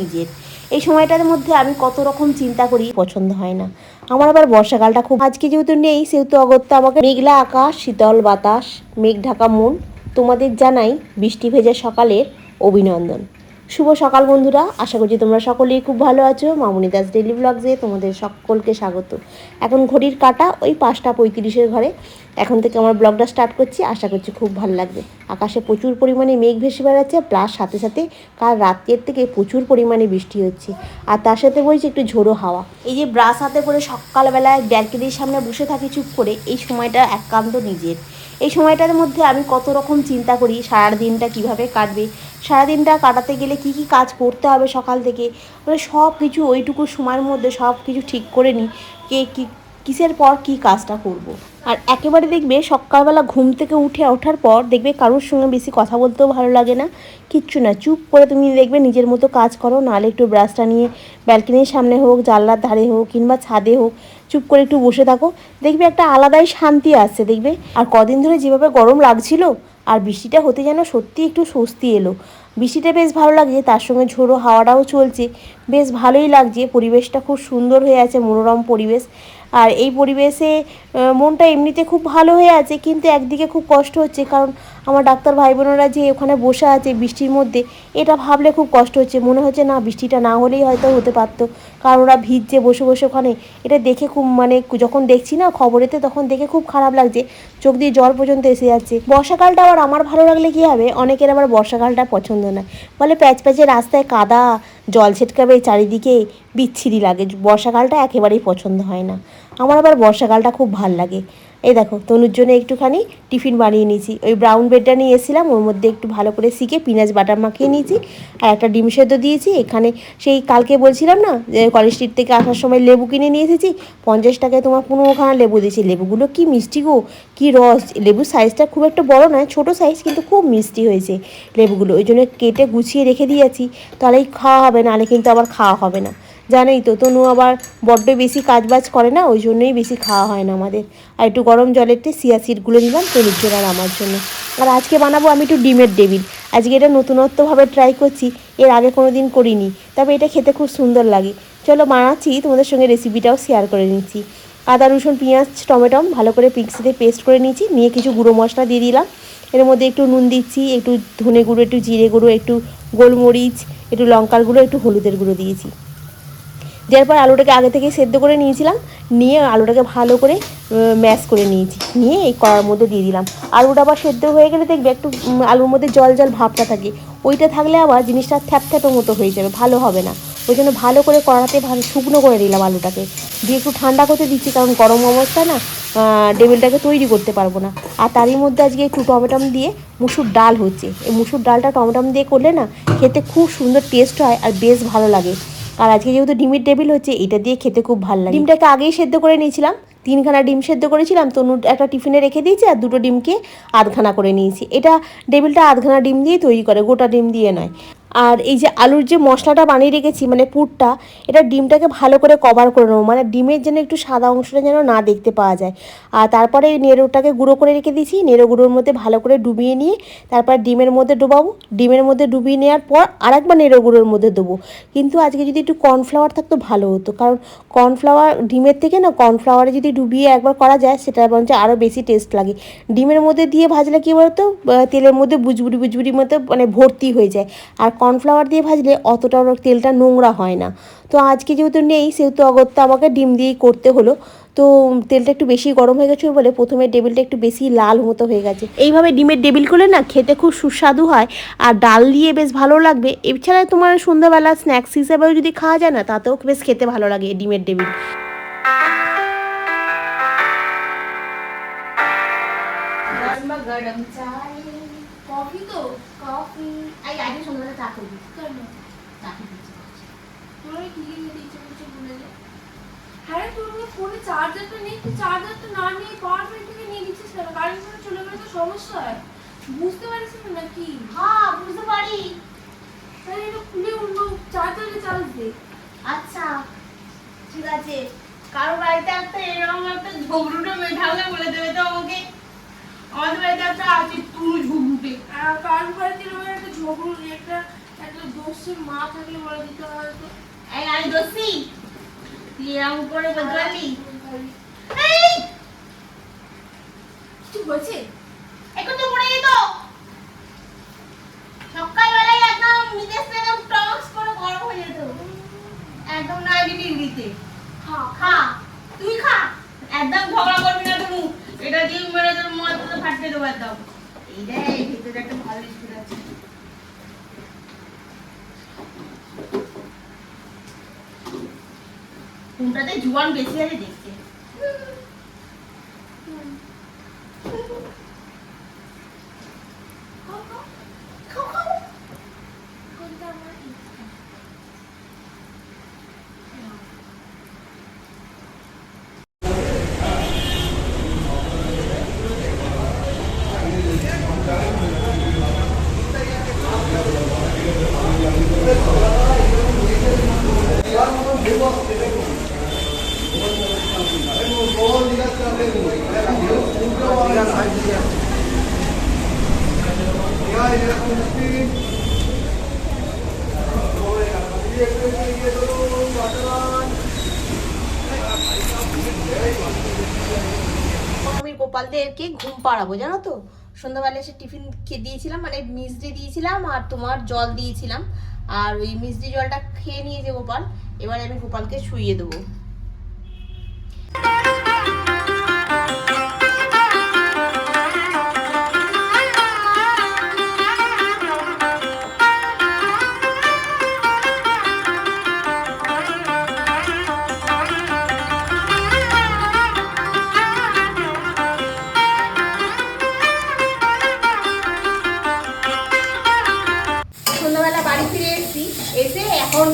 নিজের। এই সময়টার মধ্যে আমি কত রকম চিন্তা করি, পছন্দ হয় না। আমার আবার বর্ষাকালটা খুব আজকে যেহেতু নেই, সেহেতু অগত্যা আমাকে মেঘলা আকাশ, শীতল বাতাস মেঘ ঢাকা মন তোমাদের জানাই বৃষ্টি ভেজা সকালের অভিনন্দন। শুভ সকাল বন্ধুরা, আশা করছি তোমরা সকলেই খুব ভালো আছো। মামুনি দাস ডেলি ব্লগসে তোমাদের সকলকে স্বাগত। এখন ঘড়ির কাটা ওই পাঁচটা পঁয়ত্রিশের ঘরে। এখন থেকে আমার ব্লগটা স্টার্ট করছি, আশা করছি খুব ভালো লাগবে। আকাশে প্রচুর পরিমাণে মেঘ ভেসে বেড়াচ্ছে, প্লাস সাথে সাথে কাল রাতের থেকে প্রচুর পরিমাণে বৃষ্টি হচ্ছে। আর তার সাথে বলছি একটু ঝোড়ো হাওয়া। এই যে ব্রাশ হাতে করে সকালবেলায় ব্যালকনির সামনে বসে থাকি চুপ করে, এই সময়টা একান্ত নিজের। এই সময়টার মধ্যে আমি কত রকম চিন্তা করি সারা দিনটা কীভাবে কাটবে সারা দিনটা কাটাতে গেলে কি কি কাজ করতে হবে সকাল থেকে মানে সব কিছু ওইটুকু সময়ের মধ্যে সব কিছু ঠিক করে নিই, কে কী কিসের পর কি কাজটা করব। আর একেবারে দেখবে সকালবেলা ঘুম থেকে উঠে ওঠার পর দেখবে কারোর সঙ্গে বেশি কথা বলতেও ভালো লাগে না। কিচ্ছু না, চুপ করে তুমি দেখবে নিজের মতো কাজ করো, নাহলে একটু ব্রাশটা নিয়ে ব্যালকনির সামনে হোক, জানলার ধারে হোক কিংবা ছাদে হোক, চুপ করে একটু বসে থাকো। দেখবে একটা আলাদাই শান্তি আসছে দেখবে। আর কদিন ধরে যেভাবে গরম লাগছিল, আর বৃষ্টিটা হতে যেন সত্যি একটু স্বস্তি এলো। বৃষ্টিটা বেশ ভালো লাগছে, তার সঙ্গে ঝোড়ো হাওয়াটাও চলছে। বেশ ভালোই লাগছে, পরিবেশটা খুব সুন্দর হয়ে আছে, মনোরম পরিবেশ। আর এই পরিবেশে মনটা এমনিতে খুব ভালো হয়ে আছে, কিন্তু একদিকে খুব কষ্ট হচ্ছে, কারণ আমার ডাক্তার ভাই বোনেরা যে ওখানে বসে আছে বৃষ্টির মধ্যে, এটা ভাবলে খুব কষ্ট হচ্ছে, মনে হচ্ছে না বৃষ্টিটা না হলেই হয়তো হতে পারতো। কারণ ওরা ভিজছে বসে বসে ওখানে, এটা দেখে খুব মানে যখন দেখছি না খবরেতে, তখন দেখে খুব খারাপ লাগছে, চোখ দিয়ে জল পর্যন্ত এসে যাচ্ছে। বর্ষাকালটা আবার আমার ভালো লাগলে কী হবে? অনেকের আবার বর্ষাকালটা পছন্দ নয় বলে প্যাচ প্যাচে রাস্তায় কাদা, জল ছেটকাবে, চারিদিকে বিচ্ছিরি লাগে, বর্ষাকালটা একেবারেই পছন্দ হয় না। আমার আবার বর্ষাকালটা খুব ভালো লাগে। এই দেখো, তনুর জন্য একটুখানি টিফিন বানিয়ে নিয়েছি। ওই ব্রাউন ব্রেডটা নিয়ে এসেছিলাম, ওর মধ্যে একটু ভালো করে শিখে পিঁয়াজ বাটার মাখিয়ে নিয়েছি আর একটা ডিম সেদ্ধ দিয়েছি। এখানে সেই কালকে বলছিলাম না যে কলেজ স্ট্রিট থেকে আসার সময় লেবু কিনে নিয়ে এসেছি, পঞ্চাশ টাকায় তোমার পনেরোখানা লেবু দিয়েছি। লেবুগুলো কি মিষ্টি গো, কি রস। লেবুর সাইজটা খুব একটা বড় নয়, ছোট সাইজ কিন্তু খুব মিষ্টি হয়েছে লেবুগুলো। ওই জন্য কেটে গুছিয়ে রেখে দিয়েছি তাহলেই খাওয়া হবে, নাহলে কিন্তু আবার খাওয়া হবে না। জানোই তো, তনু আবার বড্ড বেশি কাজ বাজ করে না, ওই জন্যই বেশি খাওয়া হয় না আমাদের। আর একটু গরম জলের জলেরতে সিয়া সিটগুলো নিলাম, তনুর জন্য আর আমার জন্য। আর আজকে বানাবো আমি একটু ডিমের ডেবিল আজকে এটা নতুনত্বভাবে ট্রাই করছি, এর আগে কোনো দিন করিনি, তবে এটা খেতে খুব সুন্দর লাগে। চলো বানাচ্ছি, তোমাদের সঙ্গে রেসিপিটাও শেয়ার করে নিচ্ছি। আদা, রসুন, পেঁয়াজ, টমেটো, ভালো করে মিক্সিতে পেস্ট করে নিয়েছি, নিয়ে কিছু গুঁড়ো মশলা দিয়ে দিলাম। এর মধ্যে একটু নুন দিচ্ছি, একটু ধনে গুঁড়ো, একটু জিরে গুঁড়ো, একটু গোলমরিচ, একটু লঙ্কার গুঁড়ো, একটু হলুদের গুঁড়ো দিয়েছি। দেওয়ার পর আলুটাকে আগে থেকে সেদ্ধ করে নিয়েছিলাম, নিয়ে আলুটাকে ভালো করে ম্যাশ করে নিয়েছি। নিয়ে এই কড়ার মধ্যে দিয়ে দিলাম। আলুটা আবার সেদ্ধ হয়ে গেলে দেখবে একটু আলুর মধ্যে জল জল ভাবটা থাকে। ওইটা থাকলে আবার জিনিসটা থ্যাপ থ্যাপের মতো হয়ে যাবে, ভালো হবে না। ওই জন্য ভালো করে কড়াতে ভালো শুকনো করে দিলাম আলুটাকে। দিয়ে একটু ঠান্ডা করতে দিচ্ছি, কারণ গরম অবস্থায় না ডেবিলটাকে তৈরি করতে পারব না। আর তারই মধ্যে আজকে একটু টমেটম দিয়ে মুসুর ডাল হচ্ছে। এই মুসুর ডালটা টমেটম দিয়ে করলে না, খেতে খুব সুন্দর টেস্ট হয় আর বেশ ভালো লাগে। আর আজকে যেহেতু ডিমের টেবিল হচ্ছে, এটা দিয়ে খেতে খুব ভালো লাগে। ডিমটাকে আগেই সেদ্ধ করে নিয়েছিলাম। তিনখানা ডিম সেদ্ধ করেছিলাম তনু একটা টিফিনে রেখে দিয়েছি আর দুটো ডিমকে আধখানা করে নিয়েছি। এটা টেবিলটা আধখানা ডিম দিয়ে তৈরি করে, গোটা ডিম দিয়ে নয়। আর এই যে আলুর যে মশলাটা বানিয়ে রেখেছি মানে পুরটা, এটা ডিমটাকে ভালো করে কভার করে নেব। মানে ডিমের যেন একটু সাদা অংশটা যেন না দেখতে পাওয়া যায়। আর তারপরে এই নেড়োটাকে গুঁড়ো করে রেখে দিয়েছি। নেড়ো গুঁড়োর মধ্যে ভালো করে ডুবিয়ে নিয়ে তারপর ডিমের মধ্যে ডুবাবো। ডিমের মধ্যে ডুবিয়ে নেওয়ার পর আরেকবার নেড়ো গুঁড়োর মধ্যে দেবো। কিন্তু আজকে যদি একটু কর্নফ্লাওয়ার থাকতো ভালো হতো। কারণ কর্নফ্লাওয়ার ডিমের থেকে না কর্নফ্লাওয়ারে যদি ডুবিয়ে একবার করা যায় সেটা বরঞ্চ আরও বেশি টেস্ট লাগে। ডিমের মধ্যে দিয়ে ভাজলে কী বলতো? তেলের মধ্যে বুজবুড়ি বুজবুড়ির মতো মানে ভর্তি হয়ে যায়। আর কর্নফ্লাওয়ার দিয়ে ভাজলে অতটা তেলটা নোংরা হয় না। তো আজকে যেহেতু নেই, সেহেতু অগত্য আমাকে ডিম দিয়েই করতে হলো। তো তেলটা একটু বেশি গরম হয়ে গেছে বলে প্রথমে টেবিলটা একটু বেশি লাল মতো হয়ে গেছে। এইভাবে ডিমের টেবিল করলে না খেতে খুব সুস্বাদু হয় আর ডাল দিয়ে বেশ ভালো লাগবে। এছাড়া তোমার সন্ধ্যাবেলা স্ন্যাক্স হিসেবেও যদি খাওয়া যায় না, তাতেও বেশ খেতে ভালো লাগে ডিমের টেবিল। গরম কফি তো कॉफी এই আগে সন্ধ্যাবেলা চা করবি কেন চা খেতে ইচ্ছে করছে। তোর কি ইচ্ছে করছে বলে হ্যাঁ তোর ফোনে চার্জারটা নেই তুই চার্জারটা না নিয়ে পাওয়ার ব্যাংক থেকে নিয়ে কেন? কারেন্ট ফোনে চলে গেলে তো সমস্যা হয়। বুঝতে পারিস না নাকি? হ্যাঁ বুঝতে পারি। তাহলে এটা খুলে অন্য চার্জারে চার্জ দে। আচ্ছা ঠিক আছে। কারও বাড়িতে একটা এরকম একটা ঝগড়ুটে মেঠালে বলে দেবে তো আমাকে। আমাদের বাড়িতে একটা আছে তুলু ঝগড়ুটে কারণ বাড়িতে এরকম একটা ঝগড়ু একটা একটা একটা দোষের মা থাকলে বলে দিতে হয়তো এই আমি দোষী? তুই এরকম করে বলতে কিছু হয়েছে? একটু তো পড়ে যেত। সকালবেলায় একদম নিজের একদম টক্স করে গরম হয়ে যেত। একদম নাইনটি ডিগ্রিতে খা খা। তুই খা। একদম ঝগড়া করবি না তুমি এটা দিয়ে মেরে তোর মদ তো দাও। এই রে এই ভিতরে একটা ভালো স্কুল আছে। কোনটাতে জোয়ান বেশি আছে দেখছে আমি গোপালদেরকে ঘুম পাড়াবো, জানো তো? সন্ধ্যাবেলা এসে টিফিন খেয়ে দিয়েছিলাম মানে মিষ্টি দিয়েছিলাম আর তোমার জল দিয়েছিলাম। আর ওই মিষ্টি জলটা খেয়ে নিয়েছে গোপাল, এবারে আমি গোপালকে শুইয়ে দেবো। এসে এখন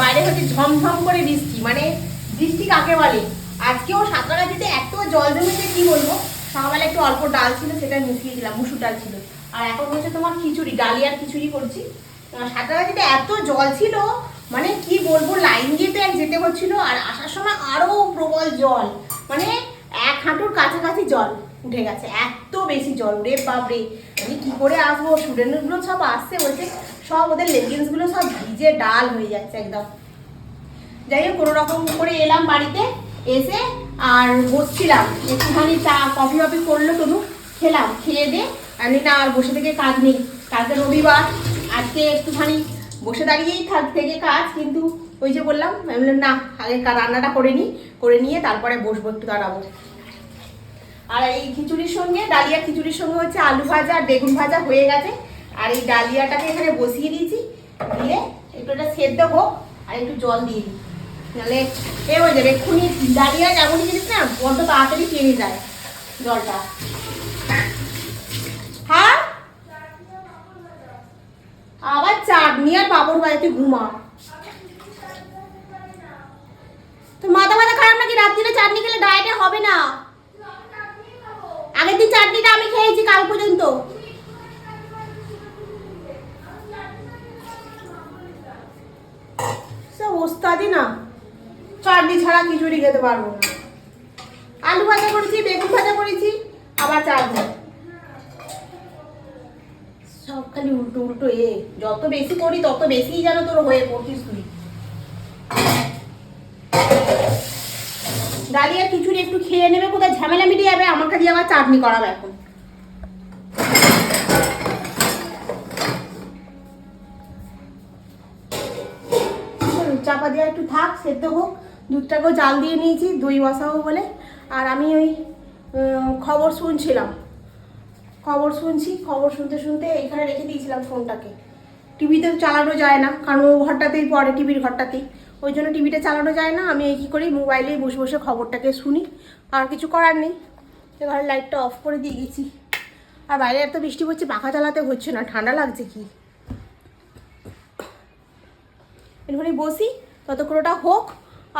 বাইরে হচ্ছে ঝমঝম করে বৃষ্টি মানে বৃষ্টি কাকে বলে? আজকেও সাঁতরাগাছিতে এত জল জমেছে, কি বলব? সকালবেলা একটু অল্প ডাল ছিল, সেটা মিশিয়ে দিলাম, মুসুর ডাল ছিল। আর এখন হচ্ছে তোমার খিচুড়ি ডালিয়ার খিচুড়ি করছি। সাঁতরাগাছিতে এত জল ছিল মানে কি বলব, লাইন দিয়ে তো এক যেতে হচ্ছিল, আর আসার সময় আরও প্রবল জল মানে এক হাঁটুর কাছাকাছি জল উঠে গেছে, এত বেশি জল রে বাপরে। আমি কি করে আসব? স্টুডেন্টগুলো সব আসছে বলছে সব ওদের লেগিংসগুলো সব ভিজে ডাল হয়ে যাচ্ছে একদম। যাই হোক কোনো রকম করে এলাম বাড়িতে, এসে আর বসছিলাম। একটুখানি চা কফি টফি করল তবু খেলাম, খেয়ে দে আমি না, আর বসে থেকে কাজ নেই। কালকে রবিবার, আজকে একটুখানি বসে দাঁড়িয়েই থাক, থেকে কাজ, কিন্তু ওই যে বললাম, আমি বললাম, না, আগে রান্নাটা করে নিই করে নিয়ে তারপরে বসবো, একটু দাঁড়াবো। আর এই খিচুড়ির সঙ্গে, ডালিয়া খিচুড়ির সঙ্গে হচ্ছে আলু ভাজা, বেগুন ভাজা হয়ে গেছে। আর এই ডালিয়াটাকে এখানে বসিয়ে দিয়েছি। দিয়ে একটু এটা সেদ্ধ হোক, আর একটু জল দিয়ে দিই। নাহলে এ হয়ে যাবে। এক্ষুনি ডালিয়া যেমনই জিনিস না, বড্ড তাড়াতাড়ি টেনে যায় জলটা। হ্যাঁ? আবার চাটনি আর পাপড় তুই ঘুমা। তো মাথা মাথা খারাপ নাকি? রাত্রিরে চাটনি খেলে ডায়েটে হবে না। আগের দিন চাটনিটা আমি খেয়েছি, কাল পর্যন্ত। সব ওস্তাদি না। চাটনি ছাড়া খিচুড়ি খেতে পারব না। আলু ভাজা করেছি, বেগুন ভাজা করেছি, আবার চাটনি সব খালি উল্টো উল্টো এ। যত বেশি করি, তত বেশিই যেন তোর হয়ে পড়ছিস তুই। ডালিয়া খিচুড়ি একটু খেয়ে নেবে, কোথায় ঝামেলা মিটে যাবে আমার কাছে আবার চাটনি করাবে এখন। চাপা দেওয়া একটু থাক, সেদ্ধ হোক। দুধটাকেও জাল দিয়ে নিয়েছি, দই বসাবো বলে। আর আমি ওই খবর শুনছিলাম। খবর শুনছি, খবর শুনতে শুনতে এখানে রেখে দিয়েছিলাম ফোনটাকে। টিভিতে চালানো যায় না, কারণ ও ঘরটাতেই পড়ে, টিভির ঘরটাতেই। ওই জন্য টিভিটা চালানো যায় না, আমি এই কী করি মোবাইলেই বসে বসে খবরটাকে শুনি। আর কিছু করার নেই। এবার লাইটটা অফ করে দিয়ে গেছি। আর বাইরে এত বৃষ্টি পড়ছে, পাখা চালাতে হচ্ছে না, ঠান্ডা লাগছে কি? একটুখানি বসি ততক্ষণ ওটা হোক,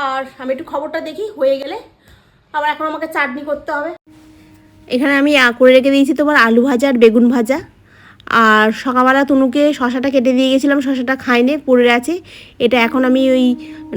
আর আমি একটু খবরটা দেখি, হয়ে গেলে আবার এখন আমাকে চাটনি করতে হবে। এখানে আমি করে রেখে দিয়েছি তোমার আলু ভাজা আর বেগুন ভাজা। আর সকালবেলা তনুকে শশাটা কেটে দিয়ে গেছিলাম, শশাটা খাইনি, পড়ে আছে। এটা এখন আমি ওই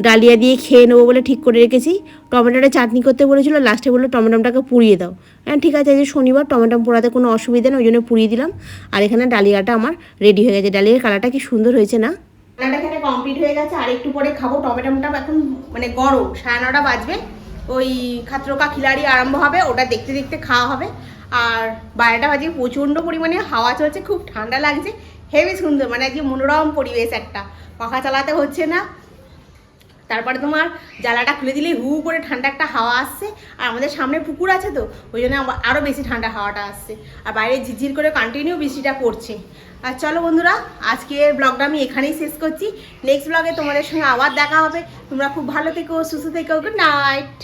ডালিয়া দিয়ে খেয়ে নেব বলে ঠিক করে রেখেছি। টমেটোটা চাটনি করতে বলেছিল, লাস্টে বলল টমেটোটাকে পুড়িয়ে দাও। হ্যাঁ ঠিক আছে যে শনিবার, টমেটো পোড়াতে কোনো অসুবিধা নেই, ওই জন্য পুড়িয়ে দিলাম। আর এখানে ডালিয়াটা আমার রেডি হয়ে গেছে। ডালিয়ার কালারটা কি সুন্দর হয়েছে না? রান্নাটা এখানে কমপ্লিট হয়ে গেছে। আর একটু পরে খাব। টমেটোটা এখন মানে গরম, সাড়ে নটা বাজবে। ওই খাত্রকা খিলাড়ি আরম্ভ হবে। ওটা দেখতে দেখতে খাওয়া হবে। আর বারোটা বাজে, প্রচণ্ড পরিমাণে হাওয়া চলছে। খুব ঠান্ডা লাগছে। হেভি সুন্দর মানে আজকে মনোরম পরিবেশ একটা। পাখা চালাতে হচ্ছে না। তারপরে তোমার জ্বালাটা খুলে দিলে হু করে ঠান্ডা একটা হাওয়া আসছে, আর আমাদের সামনে পুকুর আছে তো, ওই জন্য আরও বেশি ঠান্ডা হাওয়াটা আসছে। আর বাইরে ঝিরঝির করে কন্টিনিউ বৃষ্টিটা পড়ছে। আর চলো বন্ধুরা, আজকের ব্লগটা আমি এখানেই শেষ করছি। নেক্সট ব্লগে তোমাদের সঙ্গে আবার দেখা হবে। তোমরা খুব ভালো থেকো, সুস্থ থেকো গুড নাইট